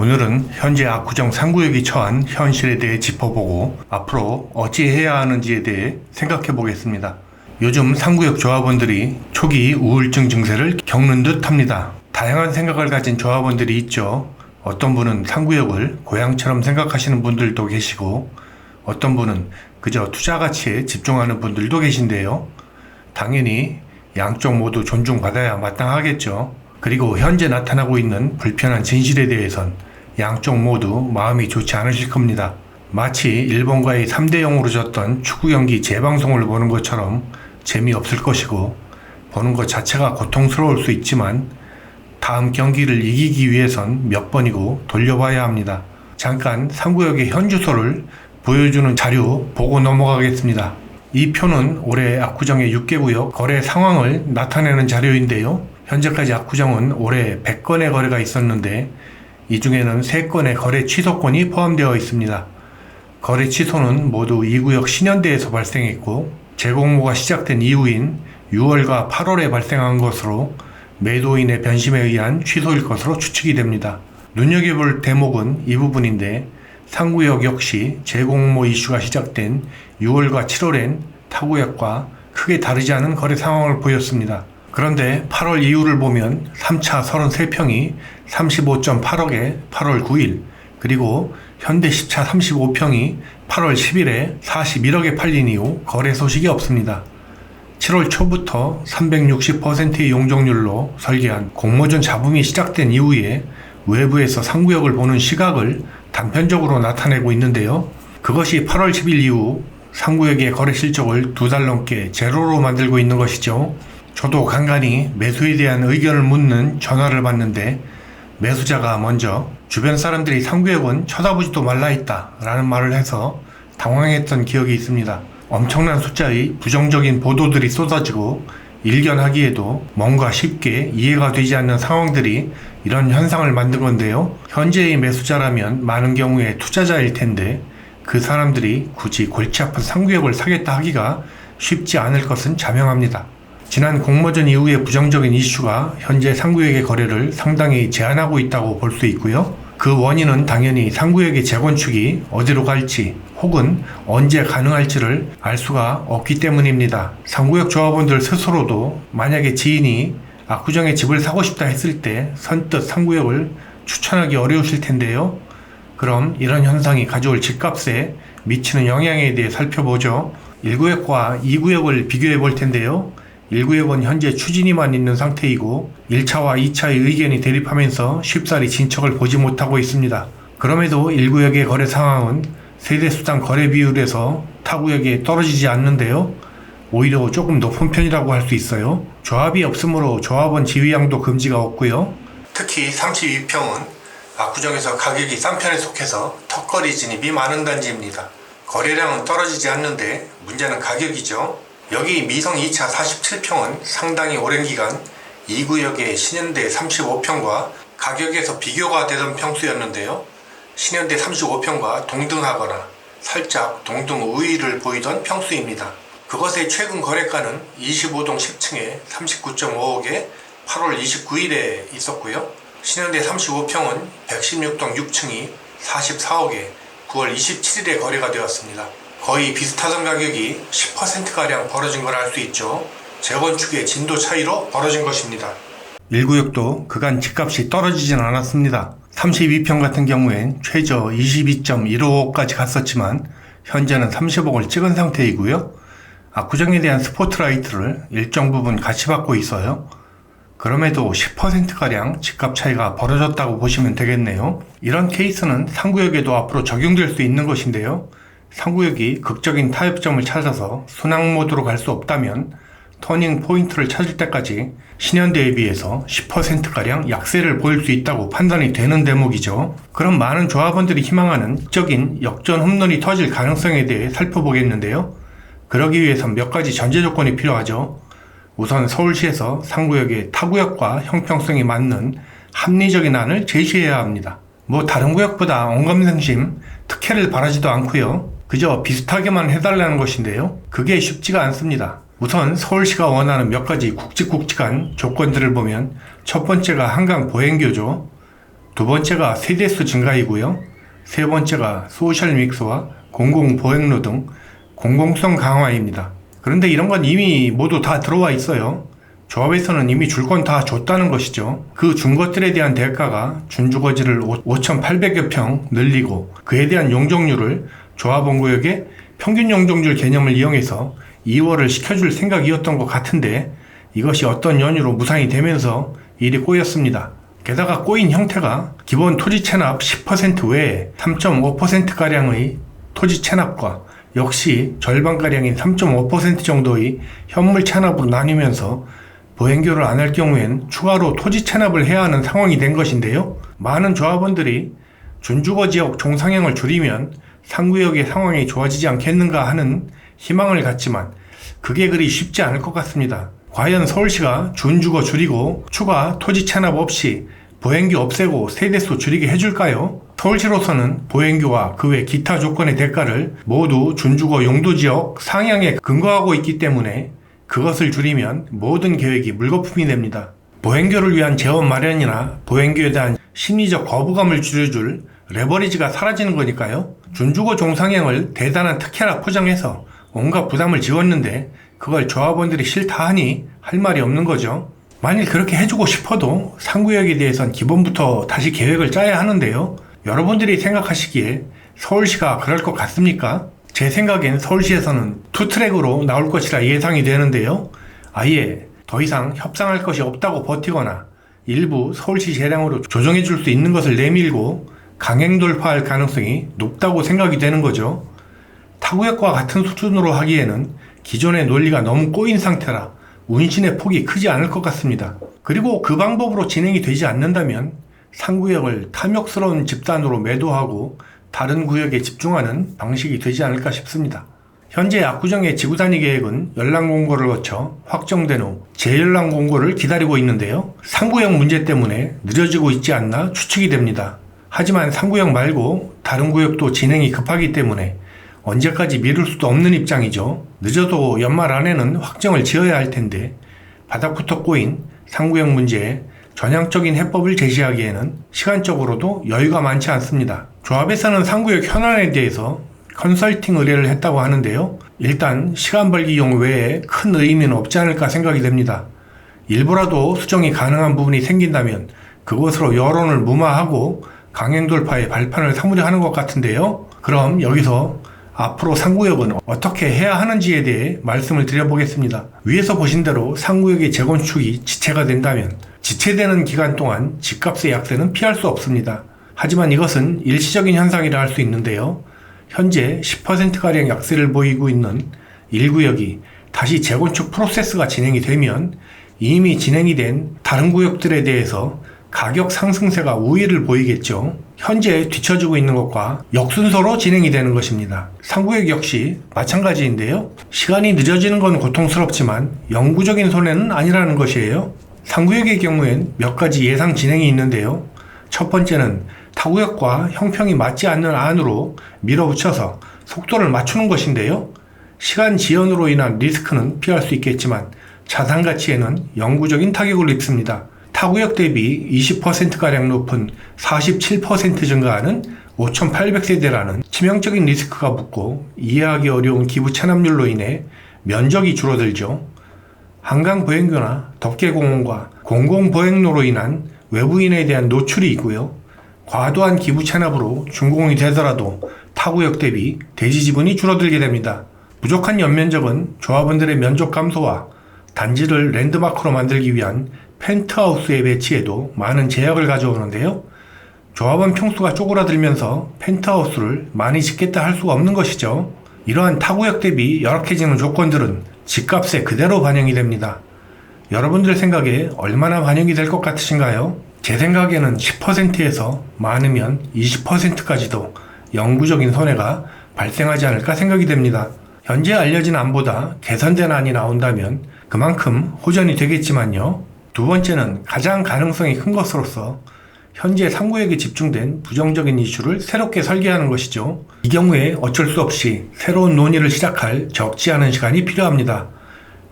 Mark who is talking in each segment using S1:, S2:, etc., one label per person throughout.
S1: 오늘은 현재 압구정 상구역이 처한 현실에 대해 짚어보고 앞으로 어찌해야 하는지에 대해 생각해 보겠습니다. 요즘 상구역 조합원들이 초기 우울증 증세를 겪는 듯 합니다. 다양한 생각을 가진 조합원들이 있죠. 어떤 분은 상구역을 고향처럼 생각하시는 분들도 계시고 어떤 분은 그저 투자 가치에 집중하는 분들도 계신데요. 당연히 양쪽 모두 존중받아야 마땅하겠죠. 그리고 현재 나타나고 있는 불편한 진실에 대해선 양쪽 모두 마음이 좋지 않으실 겁니다. 마치 일본과의 3대 0으로 졌던 축구 경기 재방송을 보는 것처럼 재미없을 것이고 보는 것 자체가 고통스러울 수 있지만 다음 경기를 이기기 위해선 몇 번이고 돌려봐야 합니다. 잠깐 상구역의 현 주소를 보여주는 자료 보고 넘어가겠습니다. 이 표는 올해 압구정의 6개 구역 거래 상황을 나타내는 자료인데요. 현재까지 압구정은 올해 100건의 거래가 있었는데 이 중에는 3건의 거래 취소건이 포함되어 있습니다. 거래 취소는 모두 2구역 신현대에서 발생했고 재공모가 시작된 이후인 6월과 8월에 발생한 것으로 매도인의 변심에 의한 취소일 것으로 추측이 됩니다. 눈여겨볼 대목은 이 부분인데 상구역 역시 재공모 이슈가 시작된 6월과 7월엔 타구역과 크게 다르지 않은 거래 상황을 보였습니다. 그런데 8월 이후를 보면 3차 33평이 35.8억에 8월 9일 그리고 현대 10차 35평이 8월 10일에 41억에 팔린 이후 거래 소식이 없습니다. 7월 초부터 360%의 용적률로 설계한 공모전 잡음이 시작된 이후에 외부에서 상구역을 보는 시각을 단편적으로 나타내고 있는데요. 그것이 8월 10일 이후 상구역의 거래 실적을 두 달 넘게 제로로 만들고 있는 것이죠. 저도 간간히 매수에 대한 의견을 묻는 전화를 받는데 매수자가 먼저 주변 사람들이 상구역은 쳐다보지도 말라 했다 라는 말을 해서 당황했던 기억이 있습니다. 엄청난 숫자의 부정적인 보도들이 쏟아지고 일견하기에도 뭔가 쉽게 이해가 되지 않는 상황들이 이런 현상을 만든 건데요. 현재의 매수자라면 많은 경우에 투자자일 텐데 그 사람들이 굳이 골치 아픈 상구역을 사겠다 하기가 쉽지 않을 것은 자명합니다. 지난 공모전 이후의 부정적인 이슈가 현재 상구역의 거래를 상당히 제한하고 있다고 볼 수 있고요. 그 원인은 당연히 상구역의 재건축이 어디로 갈지 혹은 언제 가능할지를 알 수가 없기 때문입니다. 상구역 조합원들 스스로도 만약에 지인이 압구정에 집을 사고 싶다 했을 때 선뜻 상구역을 추천하기 어려우실 텐데요. 그럼 이런 현상이 가져올 집값에 미치는 영향에 대해 살펴보죠. 1구역과 2구역을 비교해 볼 텐데요. 1구역은 현재 추진이만 있는 상태이고 1차와 2차의 의견이 대립하면서 쉽사리 진척을 보지 못하고 있습니다. 그럼에도 1구역의 거래 상황은 세대수당 거래 비율에서 타구역에 떨어지지 않는데요. 오히려 조금 높은 편이라고 할 수 있어요. 조합이 없으므로 조합원 지위양도 금지가 없고요. 특히 32평은 압구정에서 가격이 싼 편에 속해서 턱걸이 진입이 많은 단지입니다. 거래량은 떨어지지 않는데 문제는 가격이죠. 여기 미성 2차 47평은 상당히 오랜 기간 2구역의 신현대 35평과 가격에서 비교가 되던 평수였는데요. 신현대 35평과 동등하거나 살짝 동등 우위를 보이던 평수입니다. 그것의 최근 거래가는 25동 10층에 39.5억에 8월 29일에 있었고요. 신현대 35평은 116동 6층이 44억에 9월 27일에 거래가 되었습니다. 거의 비슷하던 가격이 10%가량 벌어진 걸 알 수 있죠. 재건축의 진도 차이로 벌어진 것입니다. 1구역도 그간 집값이 떨어지진 않았습니다. 32평 같은 경우엔 최저 22.15억까지 갔었지만 현재는 30억을 찍은 상태이고요. 압구정에 대한 스포트라이트를 일정 부분 같이 받고 있어요. 그럼에도 10%가량 집값 차이가 벌어졌다고 보시면 되겠네요. 이런 케이스는 상구역에도 앞으로 적용될 수 있는 것인데요. 상구역이 극적인 타협점을 찾아서 순항 모드로 갈 수 없다면 터닝 포인트를 찾을 때까지 신현대에 비해서 10%가량 약세를 보일 수 있다고 판단이 되는 대목이죠. 그럼 많은 조합원들이 희망하는 적인 역전 홈런이 터질 가능성에 대해 살펴보겠는데요. 그러기 위해선 몇 가지 전제 조건이 필요하죠. 우선 서울시에서 상구역의 타구역과 형평성이 맞는 합리적인 안을 제시해야 합니다. 뭐 다른 구역보다 언감생심 특혜를 바라지도 않고요. 그저 비슷하게만 해달라는 것인데요. 그게 쉽지가 않습니다. 우선 서울시가 원하는 몇 가지 굵직굵직한 조건들을 보면 첫 번째가 한강 보행교죠. 두 번째가 세대수 증가이고요. 세 번째가 소셜 믹스와 공공 보행로 등 공공성 강화입니다. 그런데 이런 건 이미 모두 다 들어와 있어요. 조합에서는 이미 줄 건 다 줬다는 것이죠. 그 준 것들에 대한 대가가 준주거지를 5,800여 평 늘리고 그에 대한 용적률을 조합원구역의 평균 용적률 개념을 이용해서 2월을 시켜줄 생각이었던 것 같은데 이것이 어떤 연유로 무산이 되면서 일이 꼬였습니다. 게다가 꼬인 형태가 기본 토지 체납 10% 외에 3.5%가량의 토지 체납과 역시 절반가량인 3.5% 정도의 현물 체납으로 나뉘면서 보행교를 안 할 경우엔 추가로 토지 체납을 해야 하는 상황이 된 것인데요. 많은 조합원들이 준주거 지역 종상향을 줄이면 상구역의 상황이 좋아지지 않겠는가 하는 희망을 갖지만 그게 그리 쉽지 않을 것 같습니다. 과연 서울시가 준주거 줄이고 추가 토지 체납 없이 보행교 없애고 세대수 줄이게 해줄까요? 서울시로서는 보행교와 그 외 기타 조건의 대가를 모두 준주거 용도지역 상향에 근거하고 있기 때문에 그것을 줄이면 모든 계획이 물거품이 됩니다. 보행교를 위한 재원 마련이나 보행교에 대한 심리적 거부감을 줄여줄 레버리지가 사라지는 거니까요. 준주거 종상향을 대단한 특혜라 포장해서 온갖 부담을 지웠는데 그걸 조합원들이 싫다 하니 할 말이 없는 거죠. 만일 그렇게 해주고 싶어도 상구역에 대해선 기본부터 다시 계획을 짜야 하는데요. 여러분들이 생각하시기에 서울시가 그럴 것 같습니까? 제 생각엔 서울시에서는 투트랙으로 나올 것이라 예상이 되는데요. 아예 더 이상 협상할 것이 없다고 버티거나 일부 서울시 재량으로 조정해 줄 수 있는 것을 내밀고 강행 돌파할 가능성이 높다고 생각이 되는 거죠. 타구역과 같은 수준으로 하기에는 기존의 논리가 너무 꼬인 상태라 운신의 폭이 크지 않을 것 같습니다. 그리고 그 방법으로 진행이 되지 않는다면 상구역을 탐욕스러운 집단으로 매도하고 다른 구역에 집중하는 방식이 되지 않을까 싶습니다. 현재 압구정의 지구단위 계획은 연락 공고를 거쳐 확정된 후 재연락 공고를 기다리고 있는데요. 상구역 문제 때문에 느려지고 있지 않나 추측이 됩니다. 하지만 상구역 말고 다른 구역도 진행이 급하기 때문에 언제까지 미룰 수도 없는 입장이죠. 늦어도 연말 안에는 확정을 지어야 할 텐데 바닥부터 꼬인 상구역 문제에 전향적인 해법을 제시하기에는 시간적으로도 여유가 많지 않습니다. 조합에서는 상구역 현안에 대해서 컨설팅 의뢰를 했다고 하는데요. 일단 시간 벌기용 외에 큰 의미는 없지 않을까 생각이 됩니다. 일부라도 수정이 가능한 부분이 생긴다면 그것으로 여론을 무마하고 강행 돌파의 발판을 삼으려 하는 것 같은데요. 그럼 여기서 앞으로 상구역은 어떻게 해야 하는지에 대해 말씀을 드려보겠습니다. 위에서 보신 대로 상구역의 재건축이 지체가 된다면 지체되는 기간 동안 집값의 약세는 피할 수 없습니다. 하지만 이것은 일시적인 현상이라 할 수 있는데요. 현재 10%가량 약세를 보이고 있는 1구역이 다시 재건축 프로세스가 진행이 되면 이미 진행이 된 다른 구역들에 대해서 가격 상승세가 우위를 보이겠죠. 현재 뒤처지고 있는 것과 역순서로 진행이 되는 것입니다. 상구역 역시 마찬가지인데요. 시간이 늦어지는 건 고통스럽지만 영구적인 손해는 아니라는 것이에요. 상구역의 경우엔 몇 가지 예상 진행이 있는데요. 첫 번째는 타구역과 형평이 맞지 않는 안으로 밀어붙여서 속도를 맞추는 것인데요. 시간 지연으로 인한 리스크는 피할 수 있겠지만 자산 가치에는 영구적인 타격을 입습니다. 타구역 대비 20%가량 높은 47% 증가하는 5,800세대라는 치명적인 리스크가 붙고 이해하기 어려운 기부 체납률로 인해 면적이 줄어들죠. 한강 보행교나 덕계공원과 공공보행로로 인한 외부인에 대한 노출이 있고요. 과도한 기부 체납으로 준공이 되더라도 타구역 대비 대지 지분이 줄어들게 됩니다. 부족한 연면적은 조합원들의 면적 감소와 단지를 랜드마크로 만들기 위한 펜트하우스의 배치에도 많은 제약을 가져오는데요. 조합원 평수가 쪼그라들면서 펜트하우스를 많이 짓겠다 할 수가 없는 것이죠. 이러한 타구역 대비 열악해지는 조건들은 집값에 그대로 반영이 됩니다. 여러분들 생각에 얼마나 반영이 될 것 같으신가요? 제 생각에는 10%에서 많으면 20%까지도 영구적인 손해가 발생하지 않을까 생각이 됩니다. 현재 알려진 안보다 개선된 안이 나온다면 그만큼 호전이 되겠지만요. 두 번째는 가장 가능성이 큰 것으로서 현재 상구역에 집중된 부정적인 이슈를 새롭게 설계하는 것이죠. 이 경우에 어쩔 수 없이 새로운 논의를 시작할 적지 않은 시간이 필요합니다.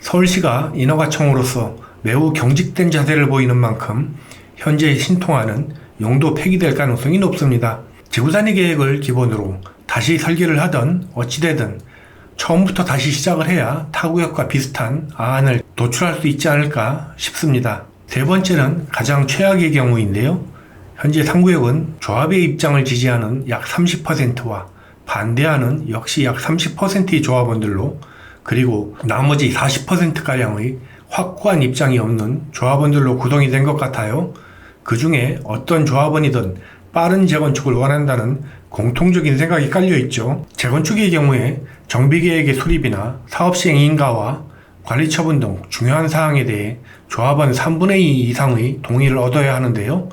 S1: 서울시가 인허가청으로서 매우 경직된 자세를 보이는 만큼 현재 신통하는 용도 폐기될 가능성이 높습니다. 지구단위 계획을 기본으로 다시 설계를 하던 어찌되든 처음부터 다시 시작을 해야 타구역과 비슷한 안을 도출할 수 있지 않을까 싶습니다. 세 번째는 가장 최악의 경우인데요. 현재 상구역은 조합의 입장을 지지하는 약 30%와 반대하는 역시 약 30%의 조합원들로 그리고 나머지 40%가량의 확고한 입장이 없는 조합원들로 구성이 된 것 같아요. 그 중에 어떤 조합원이든 빠른 재건축을 원한다는 공통적인 생각이 깔려 있죠. 재건축의 경우에 정비계획의 수립이나 사업 시행 인가와 관리 처분 등 중요한 사항에 대해 조합원 3분의 2 이상의 동의를 얻어야 하는데요.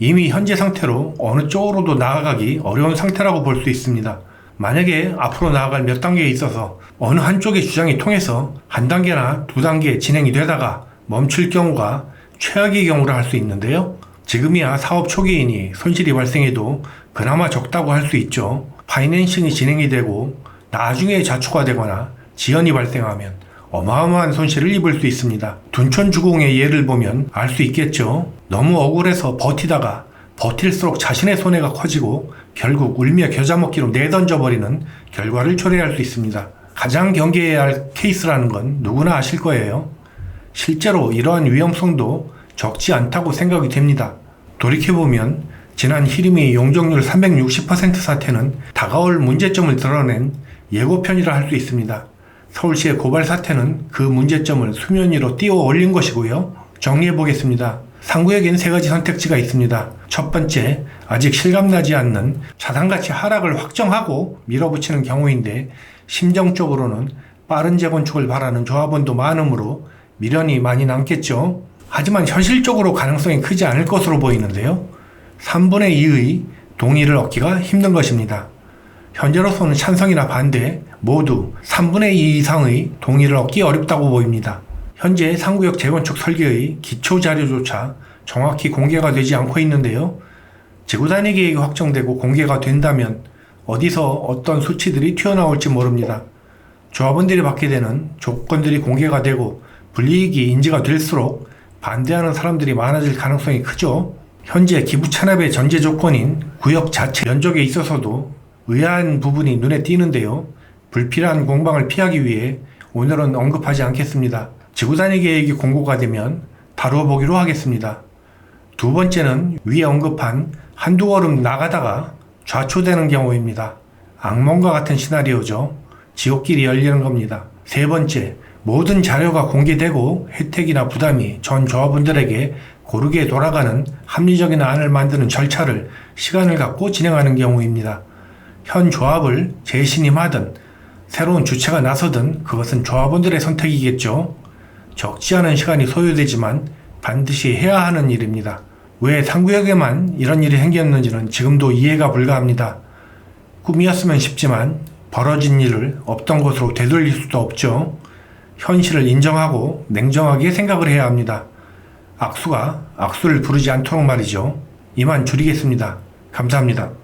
S1: 이미 현재 상태로 어느 쪽으로도 나아가기 어려운 상태라고 볼 수 있습니다. 만약에 앞으로 나아갈 몇 단계에 있어서 어느 한쪽의 주장이 통해서 한 단계나 두 단계 진행이 되다가 멈출 경우가 최악의 경우라 할 수 있는데요. 지금이야 사업 초기이니 손실이 발생해도 그나마 적다고 할 수 있죠. 파이낸싱이 진행이 되고 나중에 자초가 되거나 지연이 발생하면 어마어마한 손실을 입을 수 있습니다. 둔촌 주공의 예를 보면 알 수 있겠죠. 너무 억울해서 버티다가 버틸수록 자신의 손해가 커지고 결국 울며 겨자 먹기로 내던져 버리는 결과를 초래할 수 있습니다. 가장 경계해야 할 케이스라는 건 누구나 아실 거예요. 실제로 이러한 위험성도 적지 않다고 생각이 됩니다. 돌이켜보면 지난 히림의 용적률 360% 사태는 다가올 문제점을 드러낸 예고편이라 할 수 있습니다. 서울시의 고발 사태는 그 문제점을 수면 위로 띄워 올린 것이고요. 정리해 보겠습니다. 상구에겐 세 가지 선택지가 있습니다. 첫 번째, 아직 실감나지 않는 자산가치 하락을 확정하고 밀어붙이는 경우인데 심정적으로는 빠른 재건축을 바라는 조합원도 많으므로 미련이 많이 남겠죠. 하지만 현실적으로 가능성이 크지 않을 것으로 보이는데요. 3분의 2의 동의를 얻기가 힘든 것입니다. 현재로서는 찬성이나 반대 모두 3분의 2 이상의 동의를 얻기 어렵다고 보입니다. 현재 상구역 재건축 설계의 기초 자료조차 정확히 공개가 되지 않고 있는데요. 지구 단위 계획이 확정되고 공개가 된다면 어디서 어떤 수치들이 튀어나올지 모릅니다. 조합원들이 받게 되는 조건들이 공개가 되고 불이익이 인지가 될수록 반대하는 사람들이 많아질 가능성이 크죠. 현재 기부 찬압의 전제 조건인 구역 자체 면적에 있어서도 의아한 부분이 눈에 띄는데요. 불필요한 공방을 피하기 위해 오늘은 언급하지 않겠습니다. 지구 단위 계획이 공고가 되면 다뤄보기로 하겠습니다. 두 번째는 위에 언급한 한두 걸음 나가다가 좌초되는 경우입니다. 악몽과 같은 시나리오죠. 지옥길이 열리는 겁니다. 세 번째, 모든 자료가 공개되고 혜택이나 부담이 전 조합원들에게 고르게 돌아가는 합리적인 안을 만드는 절차를 시간을 갖고 진행하는 경우입니다. 현 조합을 재신임하든 새로운 주체가 나서든 그것은 조합원들의 선택이겠죠. 적지 않은 시간이 소요되지만 반드시 해야 하는 일입니다. 왜 상구역에만 이런 일이 생겼는지는 지금도 이해가 불가합니다. 꿈이었으면 쉽지만 벌어진 일을 없던 것으로 되돌릴 수도 없죠. 현실을 인정하고 냉정하게 생각을 해야 합니다. 악수가 악수를 부르지 않도록 말이죠. 이만 줄이겠습니다. 감사합니다.